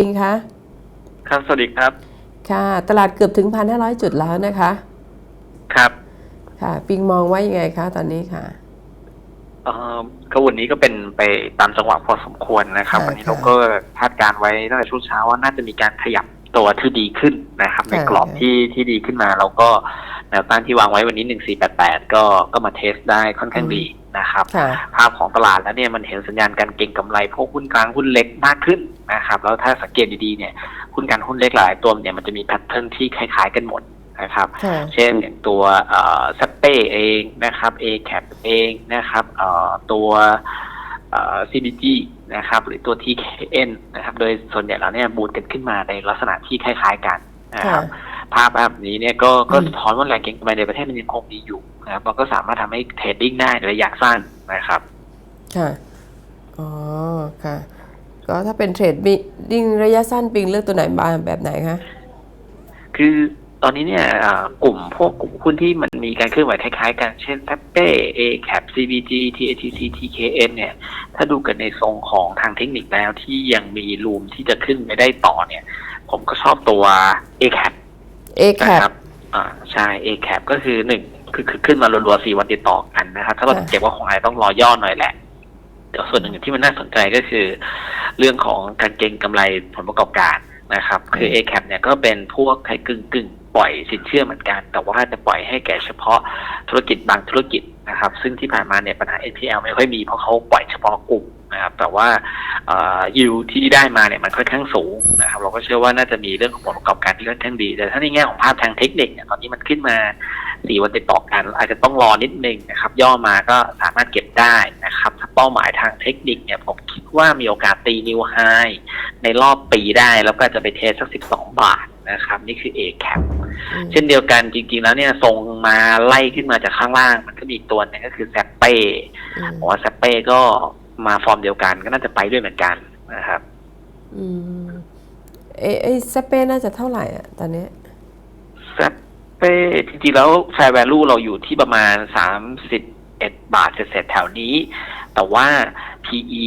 ปิงคะครับ สวัสดีครับ ค่ะ ตลาดเกือบถึง 1,500 จุดแล้วนะคะ ครับ ค่ะ ปิงมองว่ายังไงคะตอนนี้ค่ะเอ่อก็วันนี้ก็เป็นไปตามจังหวะพอสมควรนะครับ ค่ะวันนี้ค่ะ เราก็คาดการณ์ไว้ตั้งแต่ช่วงเช้าว่าน่าจะมีการขยับตัวที่ดีขึ้นนะครับ ในค่ะกรอบค่ะ ที่ที่ดีขึ้นมาเราก็แนวต้านที่วางไว้วันนี้หนึ่งสี่แปดแปดก็ก็มาเทสได้ค่อนข้างดี นะครับค่ะภาพของตลาดแล้วเนี่ยมันเห็นสัญญาณการเก็งกำไรพวกหุ้นกลางหุ้นเล็กมากขึ้นนะครับ แล้วถ้าสังเกตดีๆเนี่ยหุ้นกลางหุ้นเล็กหลายตัวเนี่ยมันจะมีแพทเทิร์นที่คล้ายๆกันหมดนะครับค่ะเช่นอย่างตัวซัปเป้เองนะครับ a c a p เองนะครับเอ่อตัวเอ่อ CBG นะครับหรือตัว TKN นะครับ โดยส่วนใหญ่แล้วเนี่ยบูตกันขึ้นมาในลักษณะที่คล้ายๆกันนะครับ ภาพแบบนี้เนี่ยก็ก็อืมสะท้อนว่าแรงเก็งกำไรในประเทศมันยังคงดีอยู่นะครับมันก็สามารถทำให้เทรดดิ้งได้ในระยะสั้นนะครับ ค่ะ อ๋อ ค่ะ ก็ถ้าเป็นเทรดดิ้งระยะสั้นปิงเลือกตัวไหนบ้างแบบไหนคะ คือตอนนี้เนี่ยอ่ากลุ่มพวกกลุ่มหุ้นที่มันมีการเคลื่อนไหวคล้ายๆ กันเช่น s a p p e ACAP CBG TATC TKN เนี่ย ถ้าดูกันในทรงของทางเทคนิคแล้วที่ยังมีรูมที่จะขึ้นไปได้ต่อเนี่ย ผมก็ชอบตัว ACAP A นะ cap ครับอ่าใช่ ACAP ก็คือหนึ่งคือคือขึ้นมารัวๆสี่วันติดต่อกันนะครับ ถ้าเราค่ะ เก็บว่าคงอาจจะต้องรอย่อหน่อยแหละเดี๋ยวส่วนหนึ่งที่มันน่าสนใจก็คือ เรื่องของการเก็งกำไรผลประกอบการนะครับ คือ ACAP เนี่ยก็เป็นพวกใครกึ่งกึ่งๆ ปล่อยสินเชื่อเหมือนกัน แต่ว่าจะปล่อยให้แก่เฉพาะธุรกิจบางธุรกิจนะครับ ซึ่งที่ผ่านมาเนี่ยปัญหา NPL ไม่ค่อยมีเพราะเขาปล่อยเฉพาะกลุ่ม นะครับแต่ว่ายิวที่ได้มาเนี่ยมันค่อนข้างสูงนะครับ เราก็เชื่อว่าน่าจะมีเรื่องของผลประกอบการที่ค่อนข้างดี แต่ถ้าในแง่ของภาพทางเทคนิคเนี่ยตอนนี้มันขึ้นมาสี่วันติดต่อกันอาจจะต้องรอนิดนึงนะครับ ย่อมาก็สามารถเก็บได้นะครับถ้าเป้าหมายทางเทคนิคเนี่ยผมคิดว่ามีโอกาสตีนิวไฮในรอบปีได้แล้วก็จะไปเทสสักสิบสองบาทนะครับ นี่คือ A cap อืมเช่นเดียวกันจริงๆแล้วเนี่ยทรงมาไล่ขึ้นมาจากข้างล่าง มันก็มีอีกตัวหนึงก็คือแซปเป้อืมผมว่าแซปเป้ก็ มาฟอร์มเดียวกันก็น่าจะไปด้วยเหมือนกันนะครับอืมเอไอสเปนน่าจะเท่าไหร่อะตอนนี้แซปเป้จริงๆแล้ว fair value เราอยู่ที่ประมาณสามสิบเอ็ดบาทเศษๆแถวนี้ แต่ว่า PE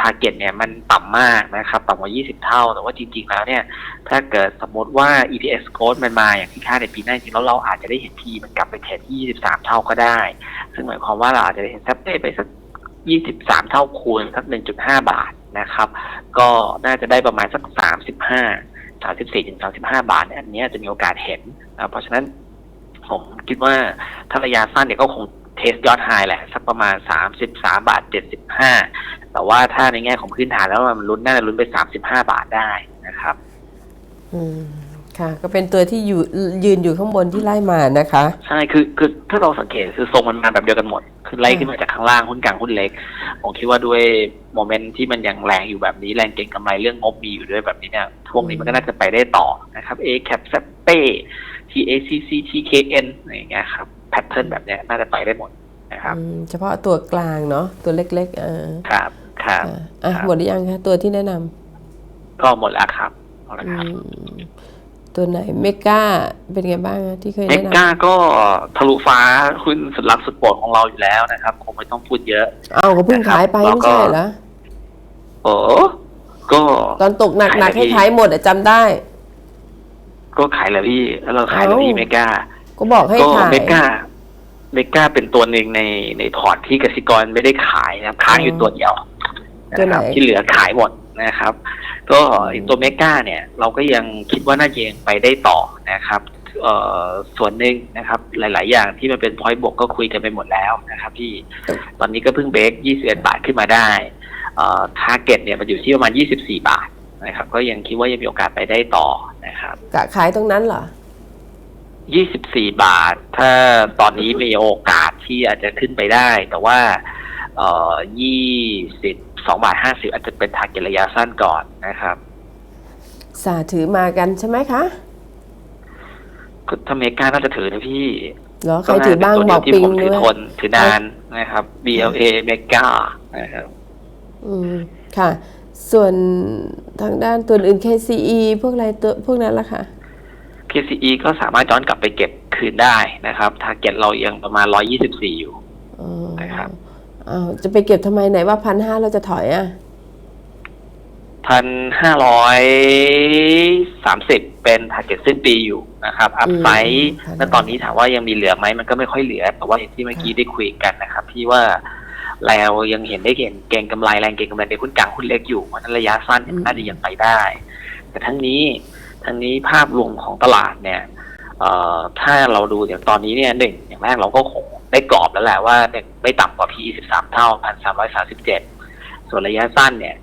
target เนี่ยมันต่ำมากนะครับ ต่ำกว่า 20 เท่า แต่ว่าจริง ๆ แล้วเนี่ย ถ้าเกิดสมมติว่า EPS growth มันมาอย่างที่คาดในปีหน้าจริงๆแล้วเราอาจจะได้เห็น PE มันกลับไปเทรดที่ 23 เท่าก็ได้ ซึ่งหมายความว่าเราอาจจะได้เห็นแซปเป้ไปสัก 23เท่าคูณสัก1.5บาทนะครับ ก็น่าจะได้ประมาณสัก35 34ถึง35บาทเนี่ยอันนี้จะมีโอกาสเห็นนะเพราะฉะนั้นผมคิดว่าถ้าระยะสั้นเนี่ยก็คงเทสยอดไฮแหละ สักประมาณ 33 บาท 75 แต่ว่าถ้าในแง่ของพื้นฐานแล้วมันลุ้นน่าจะลุ้นไป 35 บาทได้นะครับ อืม ค่ะ ก็เป็นตัวที่อยู่ยืนอยู่ข้างบนที่ไล่มานะคะ ใช่คือคือถ้าเราสังเกตคือทรงมันมาแบบเดียวกันหมด คือไล่ขึ้นมาจากข้างล่างหุ้นกลางหุ้นเล็ก ผมคิดว่าด้วยโมเมนต์ที่มันยังแรงอยู่แบบนี้แรงเก็งกำไรเรื่องงบมีอยู่ด้วยแบบนี้เนี่ยพวกนี้มันก็น่าจะไปได้ต่อนะครับ A cap s a p e TACC TKN อะไรอย่างเงี้ยครับแพทเทิร์นแบบเนี้ยน่าจะไปได้หมดนะครับอืมเฉพาะตัวกลางเนาะตัวเล็กๆเออครับครับอะอะครับหมดหรือยังคะตัวที่แนะนำก็หมดแล้วครับหมดแล้วอืครับม ตัวไหนเมกาเป็นไงบ้างคะที่เคยเมแนะนำกาก็ทะลุฟ้าหุ้นสุดรักสุดโปรดของเราอยู่แล้วนะครับ คงไม่ต้องพูดเยอะ เอาก็เพิ่งขายไปแล้วไม่ก็ใช่เหรอโอ้ก็ตอนตกหนักขายหนักไปให้ขายหมดอะจำได้ ก็ขายแล้วพี่แล้วเราขายแล้วเอ้าพี่เมกาก็บอกให้ก็ขายเมกาเมกาเป็นตัวหนึ่งในในพอร์ตที่กสิกรไม่ได้ขายนะครับค้างอยู่ตัวเดียวตัวไหนนะครับที่เหลือขายหมดนะครับ ก็ตัวเมกาเนี่ยเราก็ยังคิดว่าน่าจะยังไปได้ต่อนะครับส่วนหนึ่งนะครับ หลาย ๆ อย่างที่มันเป็นพอยต์บวกก็คุยกันไปหมดแล้วนะครับที่ตอนนี้ก็เพิ่งเบรก21 บาทขึ้นมาได้ทาร์เก็ตเนี่ยมันอยู่ที่ประมาณ 24 บาทนะครับ ก็ยังคิดว่ายังมีโอกาสไปได้ต่อนะครับกะขายตรงนั้นเหรอ 24 บาท ถ้าตอนนี้มีโอกาสที่อาจจะขึ้นไปได้ แต่ว่า 20 สองบาทห้าสิบอาจจะเป็นทางเก็ตระยะสั้นก่อนนะครับ สาถือมากันใช่ไหมคะทอเมริกาน่าจะถือนะพี่เหรอใครถือบ้างบอกปิงด้วยถือทนถือนานนะครับ BLA เมกานะครับ อืม ค่ะ ส่วนทางด้านตัวอื่น KCE พวกอะไรตัวพวกนั้นล่ะค่ะ KCE ก็สามารถย้อนกลับไปเก็บคืนได้นะครับ ทาร์เก็ตเรายังประมาณร้อยี่สิบสี่อยู่นะครับ อ้าวจะไปเก็บทำไมไหนว่าพันห้าเราจะถอยอะถพันห้าร้อยสามสิบเป็นทาร์เก็ตสิ้นปีอยู่นะครับอัพไซด์อืม แล้วตอนนี้ถามว่ายังมีเหลือไหมมันก็ไม่ค่อยเหลือ แต่ว่าอย่างที่เมื่อกี้ได้คุยกันนะครับที่ว่าเรายังเห็นได้เก่งเก่งกำไรแรงเก่งกำไรในหุ้นกลางหุ้นเล็กอยู่เพราะฉะนั้นระยะสั้นเนี่ยมันน่าจะยังไปได้ แต่ทั้งนี้ทั้งนี้ภาพรวมของตลาดเนี่ยเอ่อ ถ้าเราดูอย่างตอนนี้เนี่ยหนึ่งอย่างแรกเราก็คงได้กรอบแล้วแหละว่าหนึ่งไม่ต่ำกว่า PE 13 เท่า 1,337 ส่วนระยะสั้นเนี่ย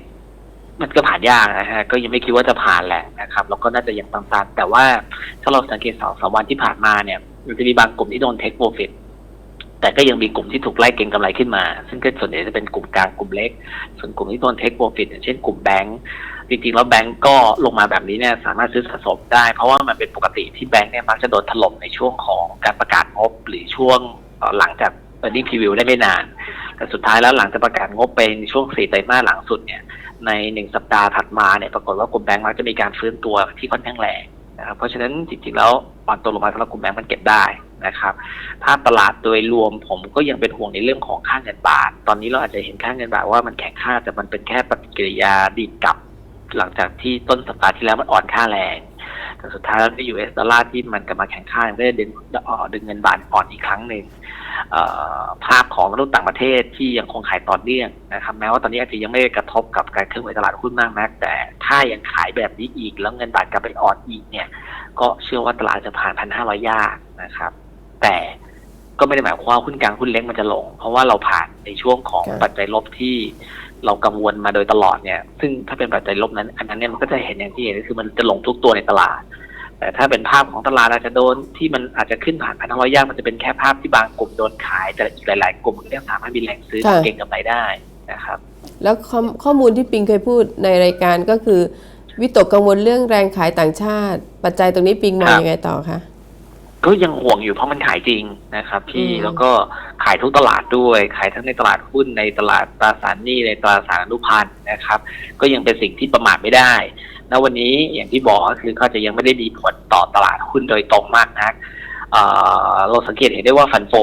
1,500 มันก็ผ่านยากนะฮะ ก็ยังไม่คิดว่าจะผ่านแหละนะครับ แล้วก็น่าจะยังตันๆ แต่ว่าถ้าเราสังเกตสองสามวันที่ผ่านมาเนี่ย มันจะมีบางกลุ่มที่โดนเทคโปรฟิตแต่ก็ยังมีกลุ่มที่ถูกไล่เก็งกำไรขึ้นมา ซึ่งก็ส่วนใหญ่จะเป็นกลุ่มกลางกลุ่มเล็ก ส่วนกลุ่มที่โดนเทคโปรฟิตอย่างเช่นกลุ่มแบงก์ จริงๆ แล้วแบงก์ก็ลงมาแบบนี้เนี่ยสามารถซื้อสะสมได้ เพราะว่ามันเป็นปกติที่แบงก์เนี่ยมักจะโดนถล่มในช่วงของการประกาศงบหรือช่วงหลังจาก earning preview ได้ไม่นาน แต่สุดท้ายแล้วหลังจากประกาศงบไปในช่วงสี่ไตรมาสหลังสุดเนี่ยในหนึ่งสัปดาห์ถัดมาเนี่ยปรากฏว่ากลุ่มแบงก์มักจะมีการฟื้นตัวที่ค่อนข้างแรงนะครับเพราะฉะนั้นจริงๆแล้วปอนตัวลงมาสำหรับกลุ่มแบงก์มันเก็บได้นะครับภาพตลาดโดยรวมผมก็ยังเป็นห่วงในเรื่องของค่าเงินบาท ตอนนี้เราอาจจะเห็นค่าเงินบาทว่ามันแข็งค่าแต่มันเป็นแค่ปฏิกิริยาดีดกลับ หลังจากที่ต้นสัปดาห์ที่แล้วมันอ่อนค่าแรง แต่สุดท้ายแล้วใน US ดอลลาร์ที่มันกลับมาแข็งค่ามันก็จะดึงเอ่อดึงเงินบาทอ่อนอีกครั้งหนึ่งเอ่อภาพของมนุษย์ต่างประเทศที่ยังคงขายต่อเนื่องนะครับแม้ว่าตอนนี้อาจจะยังไม่ได้กระทบกับการเคลื่อนไหวตลาดหุ้นมากนัก แต่ถ้ายังขายแบบนี้อีก แล้วเงินบาทกลับไปอ่อนอีกเนี่ย ก็เชื่อว่าตลาดจะผ่านพันห้าร้อยยากนะครับ แต่ก็ไม่ได้หมายความว่าหุ้นกลางหุ้นเล็กมันจะลง เพราะว่าเราผ่านในช่วงของครับปัจจัยลบที่ เรากังวลมาโดยตลอดเนี่ย ซึ่งถ้าเป็นปัจจัยลบนั้น อันนั้นเนี่ยมันก็จะเห็นอย่างที่เห็นก็คือมันจะลงทุกตัวในตลาด แต่ถ้าเป็นภาพของตลาดอาจจะโดนที่มันอาจจะขึ้นผ่านพันห้าร้อยยากมันจะเป็นแค่ภาพที่บางกลุ่มโดนขาย แต่อีกหลาย ๆ กลุ่มก็ยังสามารถมีแรงซื้อค่ะเก็งกำไรได้นะครับ แล้วข้อข้อมูลที่ปิงเคยพูดในรายการก็คือ วิตกกังวลเรื่องแรงขายต่างชาติ ปัจจัยตรงนี้ปิงมองครับยังไงต่อคะ ก็ยังห่วงอยู่เพราะมันขายจริงนะครับ พี่อืม แล้วก็ขายทุกตลาดด้วย ขายทั้งในตลาดหุ้นในตลาดตราสารหนี้ในตราสารอนุพันธ์นะครับ ก็ยังเป็นสิ่งที่ประมาทไม่ได้ณวันนี้อย่างที่บอกก็คือก็จะยังไม่ได้มีผลต่อตลาดหุ้นโดยตรงมากนักเอ่อเราสังเกตเห็นได้ว่าฟันโฟ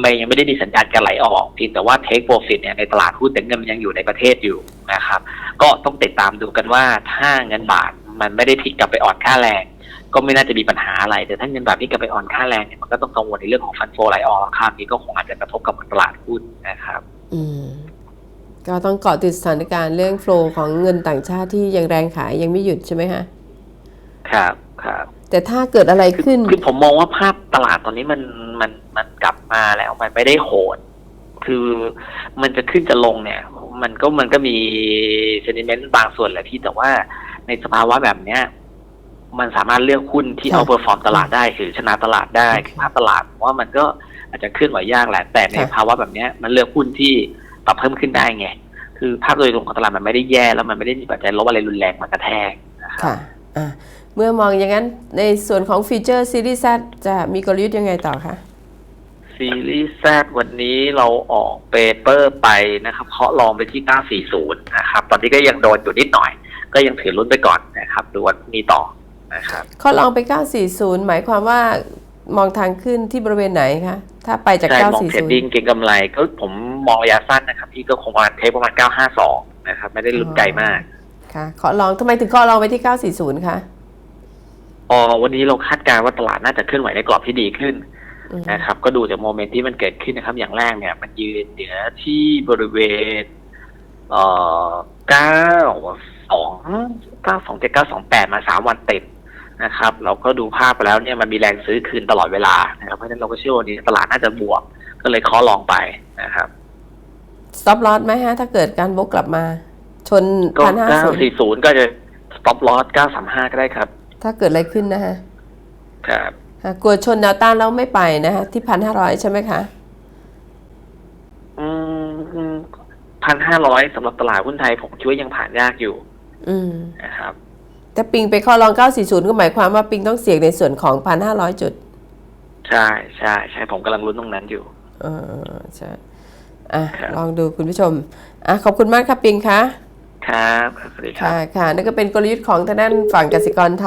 ไม่ยังไม่ได้มีสัญญาณการไหลออกเพียงแต่ว่าเทคโปรฟิตเนี่ยในตลาดหุ้นแต่เงินมันยังอยู่ในประเทศอยู่นะครับ ก็ต้องติดตามดูกันว่าถ้าเงินบาทมันไม่ได้พลิกกลับไปอ่อนค่าแรง ก็ไม่น่าจะมีปัญหาอะไร แต่ถ้าเงินบาทพลิกกลับไปอ่อนค่าแรงเนี่ยมันก็ต้องกังวลในเรื่องของฟันโฟไหลออกคราวนี้ก็คงอาจจะกระทบกับตลาดหุ้นนะครับ อืมก็ต้องเกาะติดสถานการณ์เรื่องโฟลของเงินต่างชาติที่ยังแรงขายยังไม่หยุดใช่ไหมคะครับครับ แต่ถ้าเกิดอะไรคือขึ้นคือผมมองว่าภาพตลาดตอนนี้มันมันมันกลับมาแล้วมันไม่ได้โหด คือมันจะขึ้นจะลงเนี่ย มันก็มันก็มีเซนิเมนต์บางส่วนแหละพี่แต่ว่าในสภาวะแบบเนี้ย มันสามารถเลือกหุ้นที่ค่ะเอาเปอร์ฟอร์มตลาดได้คือชนะตลาดได้คือภาพตลาดผมว่ามันก็อาจจะเคลื่อนไหวยากแหละแต่ในค่ะภาวะแบบเนี้ยมันเลือกหุ้นที่ปรับเพิ่มขึ้นได้ไง คือภาพโดยรวมของตลาดมันไม่ได้แย่แล้วมันไม่ได้มีปัจจัยลบอะไรรุนแรงมากระแทกนะครับค่ะอะเมื่อมองอย่างนั้นในส่วนของฟีเจอร์ซีรีส์ Z จะมีกลยุทธ์ยังไงต่อคะซีรีส์แซวันนี้เราออกเปเปอร์ไปนะครับเคาะลองไปที่ 940 นะครับ ตอนนี้ก็ยังโดนอยู่นิดหน่อย ก็ยังถือรุ่นไปก่อนนะครับดูวันนี้ต่อ นะครับข้อลองไป 940 หมายความว่ามองทางขึ้นที่บริเวณไหนคะ ถ้าไปจากใช่มองเทรดดิ้ง940เก็งกำไรก็ผมมองระยะสั้นนะครับพี่ก็คงประมาณเทปประมาณ 952 นะครับ ไม่ได้ลุ้นไกลมากค่ะขอลองทำไมถึงขอลองไปที่ 940 คะอ๋อวันนี้เราคาดการณ์ว่าตลาดน่าจะเคลื่อนไหวในกรอบที่ดีขึ้นอืมนะครับก็ดูจากโมเมนต์ที่มันเกิดขึ้นนะครับ อย่างแรกเนี่ย มันยืนเหนือที่บริเวณเอ่อเก้าสองเก้าสองเจ็ดเก้าสองแปดมาสามวันติด นะครับ เราก็ดูภาพไปแล้วเนี่ยมันมีแรงซื้อคืนตลอดเวลานะครับเพราะฉะนั้นเราก็เชื่อว่าวันนี้ตลาดน่าจะบวก ก็เลยเคอลองไปนะครับ stop loss ไหมฮะ ถ้าเกิดการบกกลับมา ชนก็พันห้าเก้าศูนย์สี่ศูนย์ก็จะ stop loss เก้าสามห้าก็ได้ครับ ถ้าเกิดอะไรขึ้นนะฮะครับอะกลัวชนแนวต้านแล้วไม่ไปนะฮะที่พันห้าร้อยใช่ไหมคะอืมพันห้าร้อยสำหรับตลาดหุ้นไทยผมคิดว่ายังผ่านยากอยู่ อืมนะครับ แต่ปิงไปข้อลอง 940 ก็หมายความว่าปิงต้องเสี่ยงในส่วนของ 1,500 จุด ใช่ใช่ใช่ผมกำลังลุ้นตรงนั้นอยู่เออใช่อะครับลองดูคุณผู้ชม อะ ขอบคุณมากครับปิงคะ ครับสวัสดีครับ ค่ะ ค่ะนั่นก็เป็นกลยุทธ์ของทางด้านฝั่งกสิกรไทย